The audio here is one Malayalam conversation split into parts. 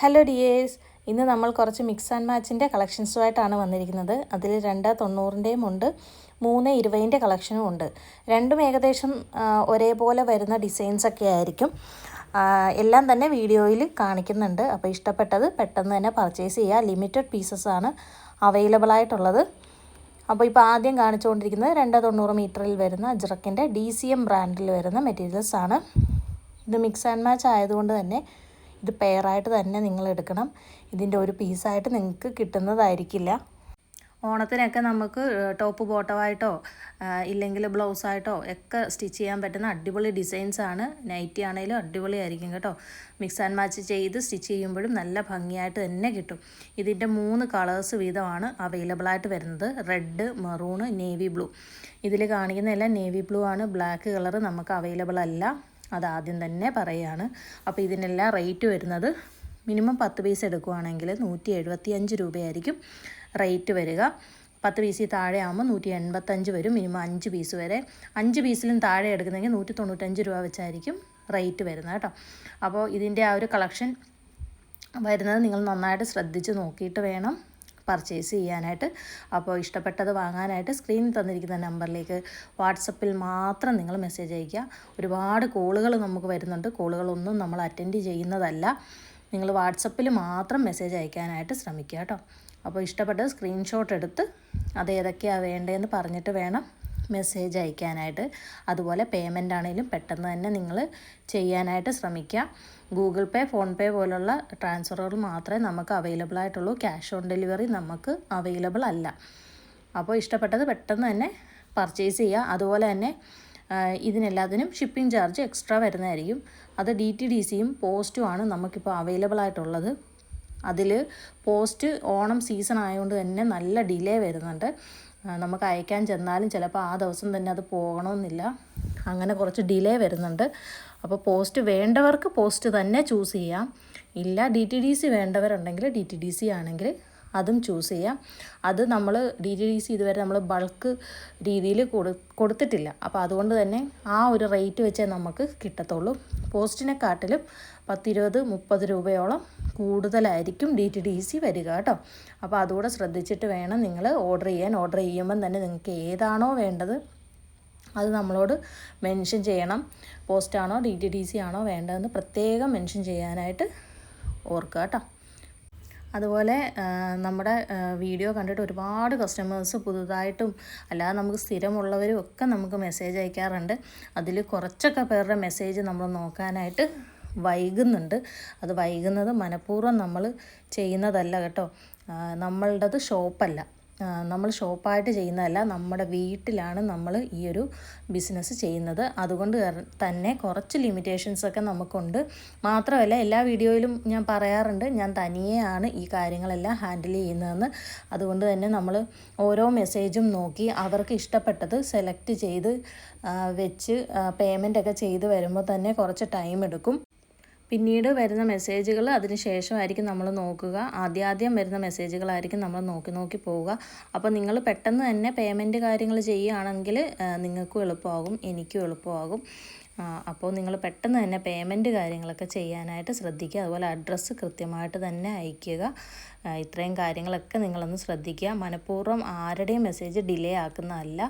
ഹലോ ഡിയേഴ്സ് ഇന്ന് നമ്മൾ കുറച്ച് മിക്സ് ആൻഡ് മാച്ചിന്റെ കളക്ഷൻസുമായിട്ടാണ് വന്നിരിക്കുന്നത്. അതിൽ രണ്ട് തൊണ്ണൂറിന്റെയും ഉണ്ട് മൂന്ന് ഇരുപതിന്റെ കളക്ഷനും ഉണ്ട്. രണ്ടും ഏകദേശം ഒരേപോലെ വരുന്ന ഡിസൈൻസ് ഒക്കെ ആയിരിക്കും. എല്ലാം തന്നെ വീഡിയോയിൽ കാണിക്കുന്നുണ്ട്. അപ്പോൾ ഇഷ്ടപ്പെട്ടത് പെട്ടെന്ന് തന്നെ പർച്ചേസ് ചെയ്യുക. ലിമിറ്റഡ് പീസസ് ആണ് അവൈലബിൾ ആയിട്ടുള്ളത്. അപ്പോൾ ഇപ്പോൾ ആദ്യം കാണിച്ചുകൊണ്ടിരിക്കുന്നത് രണ്ട് തൊണ്ണൂറ് മീറ്ററിൽ വരുന്ന അജ്രക്കിന്റെ ഡി സി എം ബ്രാൻഡിൽ വരുന്ന മെറ്റീരിയൽസ് ആണ്. ഇത് മിക്സ് ആൻഡ് മാച്ച് ആയതുകൊണ്ട് തന്നെ ഇത് പെയറായിട്ട് തന്നെ നിങ്ങൾ എടുക്കണം. ഇതിന്റെ ഒരു പീസായിട്ട് നിങ്ങൾക്ക് കിട്ടുന്നതായിരിക്കില്ല. ഓണത്തിനൊക്കെ നമുക്ക് ടോപ്പ് ബോട്ടമായിട്ടോ ഇല്ലെങ്കിൽ ബ്ലൗസായിട്ടോ ഒക്കെ സ്റ്റിച്ച് ചെയ്യാൻ പറ്റുന്ന അടിപൊളി ഡിസൈൻസ് ആണ്. നൈറ്റി ആണെങ്കിലും അടിപൊളിയായിരിക്കും കേട്ടോ. മിക്സ് ആൻഡ് മാച്ച് ചെയ്ത് സ്റ്റിച്ച് ചെയ്യുമ്പോഴും നല്ല ഭംഗിയായിട്ട് തന്നെ കിട്ടും. ഇതിന്റെ മൂന്ന് കളേഴ്സ് വീതമാണ് അവൈലബിൾ ആയിട്ട് വരുന്നത്. റെഡ് മെറൂണ് നേവി ബ്ലൂ ഇതിൽ കാണിക്കുന്ന എല്ലാം നേവി ബ്ലൂ ആണ്. ബ്ലാക്ക് കളർ നമുക്ക് അവൈലബിൾ അല്ല. അത് ആദ്യം തന്നെ പറയുകയാണ് അപ്പോൾ ഇതിനെല്ലാം റേറ്റ് വരുന്നത് മിനിമം പത്ത് പീസ് എടുക്കുവാണെങ്കിൽ നൂറ്റി എഴുപത്തി അഞ്ച് രൂപയായിരിക്കും റേറ്റ് വരിക. പത്ത് പീസിൽ താഴെ ആകുമ്പോൾ നൂറ്റി എൺപത്തഞ്ച് വരും. മിനിമം അഞ്ച് പീസ് വരെ. അഞ്ച് പീസിലും താഴെ എടുക്കുന്നെങ്കിൽ നൂറ്റി തൊണ്ണൂറ്റഞ്ച് രൂപ വെച്ചായിരിക്കും റേറ്റ് വരുന്നത് കേട്ടോ. അപ്പോൾ ഇതിന്റെ ആ ഒരു കളക്ഷൻ വരുന്നത് നിങ്ങൾ നന്നായിട്ട് ശ്രദ്ധിച്ച് നോക്കിയിട്ട് വേണം. പർച്ചേസ് ചെയ്യാനായിട്ട്. അപ്പോൾ ഇഷ്ടപ്പെട്ടത് വാങ്ങാനായിട്ട് സ്ക്രീനിൽ തന്നിരിക്കുന്ന നമ്പറിലേക്ക് വാട്സപ്പിൽ മാത്രം നിങ്ങൾ മെസ്സേജ് അയയ്ക്കുക. ഒരുപാട് കോളുകൾ നമുക്ക് വരുന്നുണ്ട്. കോളുകളൊന്നും നമ്മൾ അറ്റൻഡ് ചെയ്യുന്നതല്ല. നിങ്ങൾ വാട്സപ്പിൽ മാത്രം മെസ്സേജ് അയക്കാനായിട്ട് ശ്രമിക്കുക കേട്ടോ. അപ്പോൾ ഇഷ്ടപ്പെട്ടത് സ്ക്രീൻഷോട്ട് എടുത്ത് അത് ഏതൊക്കെയാണ് വേണ്ടതെന്ന് പറഞ്ഞിട്ട് വേണം മെസ്സേജ് അയക്കാനായിട്ട്. അതുപോലെ പേയ്മെന്റ് ആണെങ്കിലും പെട്ടെന്ന് തന്നെ നിങ്ങൾ ചെയ്യാനായിട്ട് ശ്രമിക്കുക. ഗൂഗിൾ പേ ഫോൺ പേ പോലുള്ള ട്രാൻസ്ഫറുകൾ മാത്രമേ നമുക്ക് അവൈലബിൾ ആയിട്ടുള്ളൂ. ക്യാഷ് ഓൺ ഡെലിവറി നമുക്ക് അവൈലബിൾ അല്ല. അപ്പോൾ ഇഷ്ടപ്പെട്ടത് പെട്ടെന്ന് തന്നെ പർച്ചേസ് ചെയ്യുക. അതുപോലെ തന്നെ ഇതിനെല്ലാത്തിനും ഷിപ്പിംഗ് ചാർജ് എക്സ്ട്രാ വരുന്നതായിരിക്കും. അത് ഡി ടി ഡി സിയും പോസ്റ്റുമാണ് നമുക്കിപ്പോൾ അവൈലബിൾ ആയിട്ടുള്ളത്. അതിൽ പോസ്റ്റ് ഓണം സീസൺ ആയതുകൊണ്ട് തന്നെ നല്ല ഡിലേ വരുന്നുണ്ട്. നമുക്ക് അയക്കാൻ ചെന്നാലും ചിലപ്പോൾ ആ ദിവസം തന്നെ അത് പോകണമെന്നില്ല. അങ്ങനെ കുറച്ച് ഡിലേ വരുന്നുണ്ട്. അപ്പോൾ പോസ്റ്റ് വേണ്ടവർക്ക് പോസ്റ്റ് തന്നെ ചൂസ് ചെയ്യാം. ഇല്ല ഡി ടി ഡി സി വേണ്ടവരുണ്ടെങ്കിൽ ഡി ടി ഡി സി ആണെങ്കിൽ അതും ചൂസ് ചെയ്യാം. അത് നമ്മൾ ഡി ടി ഡി സി ഇതുവരെ നമ്മൾ ബൾക്ക് രീതിയിൽ കൊടു കൊടുത്തിട്ടില്ല. അപ്പോൾ അതുകൊണ്ട് തന്നെ ആ ഒരു റേറ്റ് വെച്ചേ നമുക്ക് കിട്ടത്തുള്ളൂ. പോസ്റ്റിനെക്കാട്ടിലും പത്തിരുപത് മുപ്പത് രൂപയോളം കൂടുതലായിരിക്കും ഡി ടി ഡി സി വരിക കേട്ടോ. അപ്പോൾ അതുകൂടെ ശ്രദ്ധിച്ചിട്ട് വേണം നിങ്ങൾ ഓർഡർ ചെയ്യാൻ. ഓർഡർ ചെയ്യുമ്പം തന്നെ നിങ്ങൾക്ക് ഏതാണോ വേണ്ടത് അത് നമ്മളോട് മെൻഷൻ ചെയ്യണം. പോസ്റ്റാണോ ഡി ടി ഡി സി ആണോ വേണ്ടതെന്ന് പ്രത്യേകം മെൻഷൻ ചെയ്യാനായിട്ട് ഓർക്കുക കേട്ടോ. അതുപോലെ നമ്മുടെ വീഡിയോ കണ്ടിട്ട് ഒരുപാട് കസ്റ്റമേഴ്സ് പുതുതായിട്ടും അല്ലാതെ നമുക്ക് സ്ഥിരമുള്ളവരും ഒക്കെ നമുക്ക് മെസ്സേജ് അയക്കാറുണ്ട്. അതിൽ കുറച്ചൊക്കെ പേരുടെ മെസ്സേജ് നമ്മൾ നോക്കാനായിട്ട് വൈകുന്നുണ്ട്. അത് വൈകുന്നത് മനഃപൂർവം നമ്മൾ ചെയ്യുന്നതല്ല കേട്ടോ. നമ്മളുടേത് ഷോപ്പല്ല നമ്മൾ ഷോപ്പായിട്ട് ചെയ്യുന്നതല്ല നമ്മുടെ വീട്ടിലാണ് നമ്മൾ ഈ ഒരു ബിസിനസ് ചെയ്യുന്നത്. അതുകൊണ്ട് തന്നെ കുറച്ച് ലിമിറ്റേഷൻസൊക്കെ നമുക്കുണ്ട്. മാത്രമല്ല എല്ലാ വീഡിയോയിലും ഞാൻ പറയാറുണ്ട് ഞാൻ തനിയെയാണ് ഈ കാര്യങ്ങളെല്ലാം ഹാൻഡിൽ ചെയ്യുന്നതെന്ന്. അതുകൊണ്ട് തന്നെ നമ്മൾ ഓരോ മെസ്സേജും നോക്കി അവർക്ക് ഇഷ്ടപ്പെട്ടത് സെലക്ട് ചെയ്ത് വെച്ച് പേയ്മെന്റൊക്കെ ചെയ്ത് വരുമ്പോൾ തന്നെ കുറച്ച് ടൈം എടുക്കും. പിന്നീട് വരുന്ന മെസ്സേജുകൾ അതിന് ശേഷമായിരിക്കും നമ്മൾ നോക്കുക. ആദ്യാദ്യം വരുന്ന മെസ്സേജുകളായിരിക്കും നമ്മൾ നോക്കി നോക്കി പോവുക. അപ്പോൾ നിങ്ങൾ പെട്ടെന്ന് തന്നെ പേയ്മെന്റ് കാര്യങ്ങൾ ചെയ്യുകയാണെങ്കിൽ നിങ്ങൾക്കും എളുപ്പമാകും എനിക്കും എളുപ്പമാകും. അപ്പോൾ നിങ്ങൾ പെട്ടെന്ന് തന്നെ പേയ്മെന്റ് കാര്യങ്ങളൊക്കെ ചെയ്യാനായിട്ട് ശ്രദ്ധിക്കുക. അതുപോലെ അഡ്രസ്സ് കൃത്യമായിട്ട് തന്നെ അയയ്ക്കുക ഇത്രയും കാര്യങ്ങളൊക്കെ നിങ്ങളൊന്ന് ശ്രദ്ധിക്കുക. മനഃപൂർവം ആരുടെയും മെസ്സേജ് ഡിലേ ആക്കുന്നതല്ല.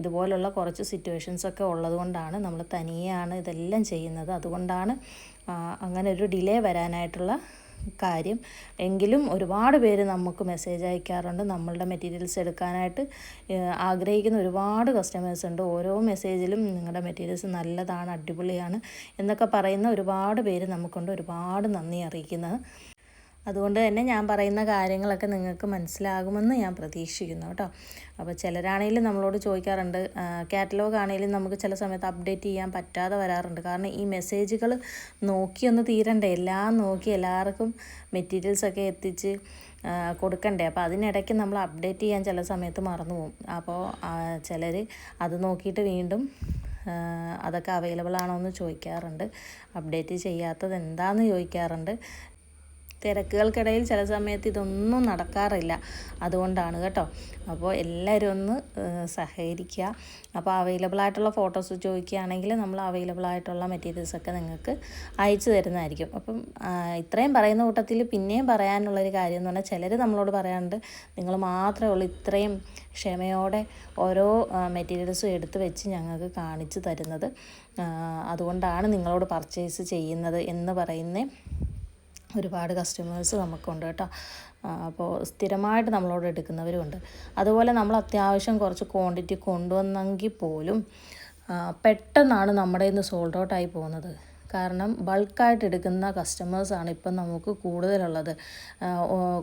ഇതുപോലുള്ള കുറച്ച് സിറ്റുവേഷൻസൊക്കെ ഉള്ളതുകൊണ്ടാണ് നമ്മൾ തനിയെയാണ് ഇതെല്ലാം ചെയ്യുന്നത്. അതുകൊണ്ടാണ് അങ്ങനെ ഒരു ഡിലേ വരാനായിട്ടുള്ള കാര്യം. എങ്കിലും ഒരുപാട് പേര് നമുക്ക് മെസ്സേജ് അയക്കാറുണ്ട്. നമ്മളുടെ മെറ്റീരിയൽസ് എടുക്കാനായിട്ട് ആഗ്രഹിക്കുന്ന ഒരുപാട് കസ്റ്റമേഴ്സ് ഉണ്ട്. ഓരോ മെസ്സേജിലും നിങ്ങളുടെ മെറ്റീരിയൽസ് നല്ലതാണ് അടിപൊളിയാണ് എന്നൊക്കെ പറയുന്ന ഒരുപാട് പേര് നമുക്കുണ്ട്. ഒരുപാട് നന്ദി അറിയിക്കുന്നത്. അതുകൊണ്ട് തന്നെ ഞാൻ പറയുന്ന കാര്യങ്ങളൊക്കെ നിങ്ങൾക്ക് മനസ്സിലാകുമെന്ന് ഞാൻ പ്രതീക്ഷിക്കുന്നു കേട്ടോ. അപ്പോൾ ചിലരാണെങ്കിലും നമ്മളോട് ചോദിക്കാറുണ്ട് കാറ്റലോഗ് ആണെങ്കിലും നമുക്ക് ചില സമയത്ത് അപ്ഡേറ്റ് ചെയ്യാൻ പറ്റാതെ വരാറുണ്ട്. കാരണം ഈ മെസ്സേജുകൾ നോക്കിയൊന്ന് തീരണ്ടേ എല്ലാം നോക്കി എല്ലാവർക്കും മെറ്റീരിയൽസൊക്കെ എത്തിച്ച് കൊടുക്കണ്ടേ. അപ്പോൾ അതിനിടയ്ക്ക് നമ്മൾ അപ്ഡേറ്റ് ചെയ്യാൻ ചില സമയത്ത് മറന്നു പോകും. അപ്പോൾ ചിലർ അത് നോക്കിയിട്ട് വീണ്ടും അതൊക്കെ അവൈലബിൾ ആണോ എന്ന് ചോദിക്കാറുണ്ട്. അപ്ഡേറ്റ് ചെയ്യാത്തത് എന്താണെന്ന് ചോദിക്കാറുണ്ട്. തിരക്കുകൾക്കിടയിൽ ചില സമയത്ത് ഇതൊന്നും നടക്കാറില്ല. അതുകൊണ്ടാണ് കേട്ടോ. അപ്പോൾ എല്ലാവരും ഒന്ന് സഹകരിക്കുക. അപ്പോൾ അവൈലബിൾ ആയിട്ടുള്ള ഫോട്ടോസ് ചോദിക്കുകയാണെങ്കിൽ നമ്മൾ അവൈലബിൾ ആയിട്ടുള്ള മെറ്റീരിയൽസൊക്കെ നിങ്ങൾക്ക് അയച്ചു തരുന്നതായിരിക്കും. അപ്പം ഇത്രയും പറയുന്ന കൂട്ടത്തിൽ പിന്നെയും പറയാനുള്ളൊരു കാര്യം എന്ന് പറഞ്ഞാൽ ചിലർ നമ്മളോട് പറയാറുണ്ട് നിങ്ങൾ മാത്രമേ ഉള്ളൂ ഇത്രയും ക്ഷമയോടെ ഓരോ മെറ്റീരിയൽസും എടുത്തു വെച്ച് ഞങ്ങൾക്ക് കാണിച്ചു തരുന്നത്. അതുകൊണ്ടാണ് നിങ്ങളോട് പർച്ചേസ് ചെയ്യുന്നത് എന്ന് പറയുന്നത് ഒരുപാട് കസ്റ്റമേഴ്സ് നമുക്കുണ്ട് കേട്ടോ. അപ്പോൾ സ്ഥിരമായിട്ട് നമ്മളോട് എടുക്കുന്നവരുമുണ്ട്. അതുപോലെ നമ്മൾ അത്യാവശ്യം കുറച്ച് ക്വാണ്ടിറ്റി കൊണ്ടുവന്നെങ്കിൽ പോലും പെട്ടെന്നാണ് നമ്മുടെ ഇന്ന് സോൾഡ് ഔട്ടായി പോകുന്നത്. കാരണം ബൾക്കായിട്ട് എടുക്കുന്ന കസ്റ്റമേഴ്സാണ് ഇപ്പം നമുക്ക് കൂടുതലുള്ളത്.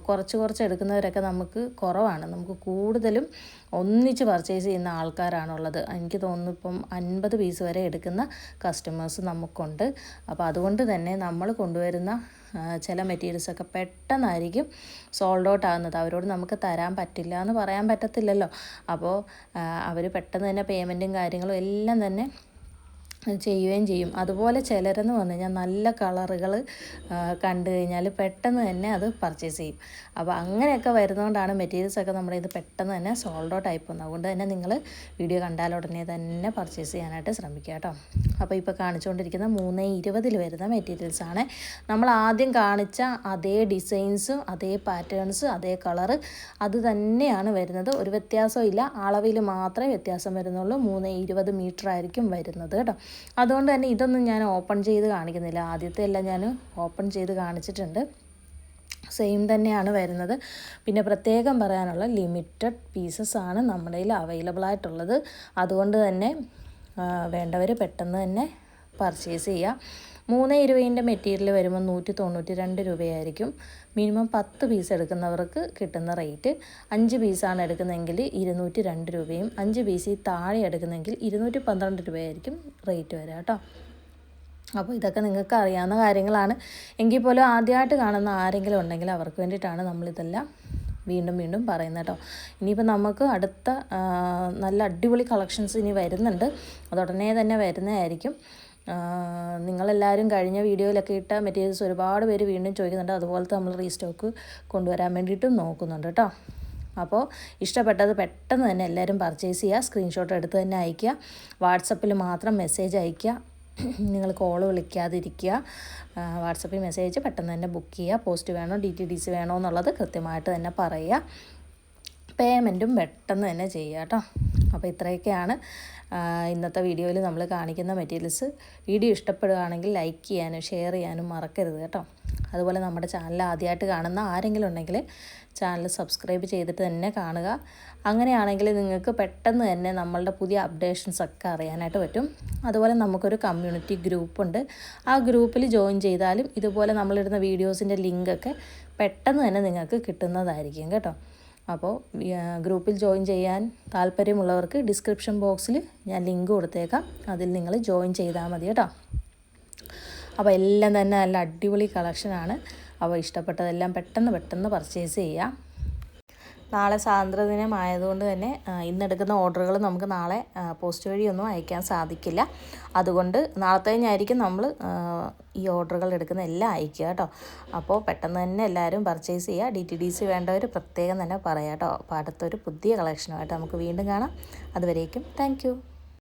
കുറച്ച് കുറച്ച് എടുക്കുന്നവരൊക്കെ നമുക്ക് കുറവാണ്. നമുക്ക് കൂടുതലും ഒന്നിച്ച് പർച്ചേസ് ചെയ്യുന്ന ആൾക്കാരാണുള്ളത്. എനിക്ക് തോന്നുന്നു ഇപ്പം അൻപത് പീസ് വരെ എടുക്കുന്ന കസ്റ്റമേഴ്സ് നമുക്കുണ്ട്. അപ്പോൾ അതുകൊണ്ട് തന്നെ നമ്മൾ കൊണ്ടുവരുന്ന ചില മെറ്റീരിയൽസൊക്കെ പെട്ടെന്നായിരിക്കും സോൾഡ് ഔട്ട് ആകുന്നത് അവരോട് നമുക്ക് തരാൻ പറ്റില്ല എന്ന് പറയാൻ പറ്റത്തില്ലല്ലോ. അപ്പോൾ അവർ പെട്ടെന്ന് തന്നെ പേയ്മെന്റും കാര്യങ്ങളും എല്ലാം തന്നെ ചെയ്യുകയും ചെയ്യും. അതുപോലെ ചിലരെന്ന് പറഞ്ഞു കഴിഞ്ഞാൽ നല്ല കളറുകൾ കണ്ടു കഴിഞ്ഞാൽ പെട്ടെന്ന് തന്നെ അത് പർച്ചേസ് ചെയ്യും. അപ്പോൾ അങ്ങനെയൊക്കെ വരുന്നതുകൊണ്ടാണ് മെറ്റീരിയൽസൊക്കെ നമ്മുടെ ഇത് പെട്ടെന്ന് തന്നെ സോൾഡ് ഔട്ട് ആയി പോകുന്നത്. അതുകൊണ്ട് തന്നെ നിങ്ങൾ വീഡിയോ കണ്ടാൽ ഉടനെ തന്നെ പർച്ചേസ് ചെയ്യാനായിട്ട് ശ്രമിക്കുക കേട്ടോ. അപ്പോൾ ഇപ്പോൾ കാണിച്ചുകൊണ്ടിരിക്കുന്ന മൂന്ന് ഇരുപതിൽ വരുന്ന മെറ്റീരിയൽസാണ് നമ്മൾ ആദ്യം കാണിച്ച അതേ ഡിസൈൻസും അതേ പാറ്റേൺസ് അതേ കളറ് അത് തന്നെയാണ് വരുന്നത്. ഒരു വ്യത്യാസവും ഇല്ല. അളവിൽ മാത്രമേ വ്യത്യാസം വരുന്നുള്ളൂ. മൂന്ന് ഇരുപത് മീറ്റർ ആയിരിക്കും വരുന്നത് കേട്ടോ. അതുകൊണ്ട് തന്നെ ഇതൊന്നും ഞാൻ ഓപ്പൺ ചെയ്ത് കാണിക്കുന്നില്ല. ആദ്യത്തെ എല്ലാം ഞാൻ ഓപ്പൺ ചെയ്ത് കാണിച്ചിട്ടുണ്ട്. സെയിം തന്നെയാണ് വരുന്നത്. പിന്നെ പ്രത്യേകം പറയാനുള്ള ലിമിറ്റഡ് പീസസ് ആണ് നമ്മുടെ കയ്യിൽ അവൈലബിൾ ആയിട്ടുള്ളത്. അതുകൊണ്ട് തന്നെ വേണ്ടവർ പെട്ടെന്ന് തന്നെ പർച്ചേസ് ചെയ്യുക. മൂന്ന് ഇരുപതിന്റെ മെറ്റീരിയൽ വരുമ്പോൾ നൂറ്റി തൊണ്ണൂറ്റി രണ്ട് രൂപയായിരിക്കും. മിനിമം പത്ത് പീസ് എടുക്കുന്നവർക്ക് കിട്ടുന്ന റേറ്റ്. അഞ്ച് പീസാണ് എടുക്കുന്നതെങ്കിൽ ഇരുന്നൂറ്റി രണ്ട് രൂപയും അഞ്ച് പീസ് താഴെ എടുക്കുന്നെങ്കിൽ ഇരുന്നൂറ്റി പന്ത്രണ്ട് രൂപയായിരിക്കും റേറ്റ് വരിക കേട്ടോ. അപ്പോൾ ഇതൊക്കെ നിങ്ങൾക്ക് അറിയാവുന്ന കാര്യങ്ങളാണ്. എങ്കിൽ പോലും ആദ്യമായിട്ട് കാണുന്ന ആരെങ്കിലും ഉണ്ടെങ്കിൽ അവർക്ക് വേണ്ടിയിട്ടാണ് നമ്മളിതെല്ലാം വീണ്ടും വീണ്ടും പറയുന്നത് കേട്ടോ. ഇനിയിപ്പോൾ നമുക്ക് അടുത്ത നല്ല അടിപൊളി കളക്ഷൻസ് ഇനി വരുന്നുണ്ട്. അതുടനെ തന്നെ വരുന്നതായിരിക്കും. നിങ്ങളെല്ലാവരും കഴിഞ്ഞ വീഡിയോയിലൊക്കെ ഇട്ട മെറ്റീരിയൽസ് ഒരുപാട് പേര് വീണ്ടും ചോദിക്കുന്നുണ്ട്. അതുപോലത്തെ നമ്മൾ റീസ്റ്റോക്ക് കൊണ്ടുവരാൻ വേണ്ടിയിട്ടും നോക്കുന്നുണ്ട് കേട്ടോ. അപ്പോൾ ഇഷ്ടപ്പെട്ടത് പെട്ടെന്ന് തന്നെ എല്ലാവരും പർച്ചേസ് ചെയ്യുക സ്ക്രീൻഷോട്ട് എടുത്ത് തന്നെ അയയ്ക്കുക വാട്സപ്പിൽ മാത്രം മെസ്സേജ് അയയ്ക്കുക നിങ്ങൾ കോൾ വിളിക്കാതിരിക്കുക വാട്സപ്പിൽ മെസ്സേജ് അയച്ച് പെട്ടെന്ന് തന്നെ ബുക്ക് ചെയ്യുക പോസ്റ്റ് വേണോ ഡി ടി ഡി സി വേണോ എന്നുള്ളത് കൃത്യമായിട്ട് തന്നെ പറയുക. പേയ്മെന്റും പെട്ടെന്ന് തന്നെ ചെയ്യുക കേട്ടോ. അപ്പോൾ ഇത്രയൊക്കെയാണ് ഇന്നത്തെ വീഡിയോയിൽ നമ്മൾ കാണിക്കുന്ന മെറ്റീരിയൽസ് വീഡിയോ ഇഷ്ടപ്പെടുകയാണെങ്കിൽ ലൈക്ക് ചെയ്യാനും ഷെയർ ചെയ്യാനും മറക്കരുത് കേട്ടോ. അതുപോലെ നമ്മുടെ ചാനൽ ആദ്യമായിട്ട് കാണുന്ന ആരെങ്കിലും ഉണ്ടെങ്കിൽ ചാനൽ സബ്സ്ക്രൈബ് ചെയ്തിട്ട് തന്നെ കാണുക. അങ്ങനെയാണെങ്കിൽ നിങ്ങൾക്ക് പെട്ടെന്ന് തന്നെ നമ്മളുടെ പുതിയ അപ്ഡേഷൻസ് ഒക്കെ അറിയാനായിട്ട് പറ്റും. അതുപോലെ നമുക്കൊരു കമ്മ്യൂണിറ്റി ഗ്രൂപ്പുണ്ട് ആ ഗ്രൂപ്പിൽ ജോയിൻ ചെയ്താലും ഇതുപോലെ നമ്മളിടുന്ന വീഡിയോസിന്റെ ലിങ്കൊക്കെ പെട്ടെന്ന് തന്നെ നിങ്ങൾക്ക് കിട്ടുന്നതായിരിക്കും കേട്ടോ. അപ്പോൾ ഗ്രൂപ്പിൽ ജോയിൻ ചെയ്യാൻ താല്പര്യമുള്ളവർക്ക് ഡിസ്ക്രിപ്ഷൻ ബോക്സിൽ ഞാൻ ലിങ്ക് കൊടുത്തേക്കാം. അതിൽ നിങ്ങൾ ജോയിൻ ചെയ്താൽ മതി കേട്ടോ. അപ്പോൾ എല്ലാം തന്നെ നല്ല അടിപൊളി കളക്ഷനാണ്. അപ്പോൾ ഇഷ്ടപ്പെട്ടതെല്ലാം പെട്ടെന്ന് പെട്ടെന്ന് പർച്ചേസ് ചെയ്യാം. നാളെ സ്വാതന്ത്ര്യദിനം ആയതുകൊണ്ട് തന്നെ ഇന്നെടുക്കുന്ന ഓർഡറുകൾ നമുക്ക് നാളെ പോസ്റ്റ് വഴിയൊന്നും അയക്കാൻ സാധിക്കില്ല. അതുകൊണ്ട് നാളത്തെ കഴിഞ്ഞായിരിക്കും നമ്മൾ ഈ ഓർഡറുകൾ എടുക്കുന്ന എല്ലാം അയക്കുക കേട്ടോ. അപ്പോൾ പെട്ടെന്ന് തന്നെ എല്ലാവരും പർച്ചേസ് ചെയ്യുക. ഡി ടി ഡി സി വേണ്ടവർ പ്രത്യേകം തന്നെ പറയാം കേട്ടോ. അപ്പോൾ അടുത്തൊരു പുതിയ കളക്ഷനുമായിട്ട് നമുക്ക് വീണ്ടും കാണാം. അതുവരേക്കും താങ്ക്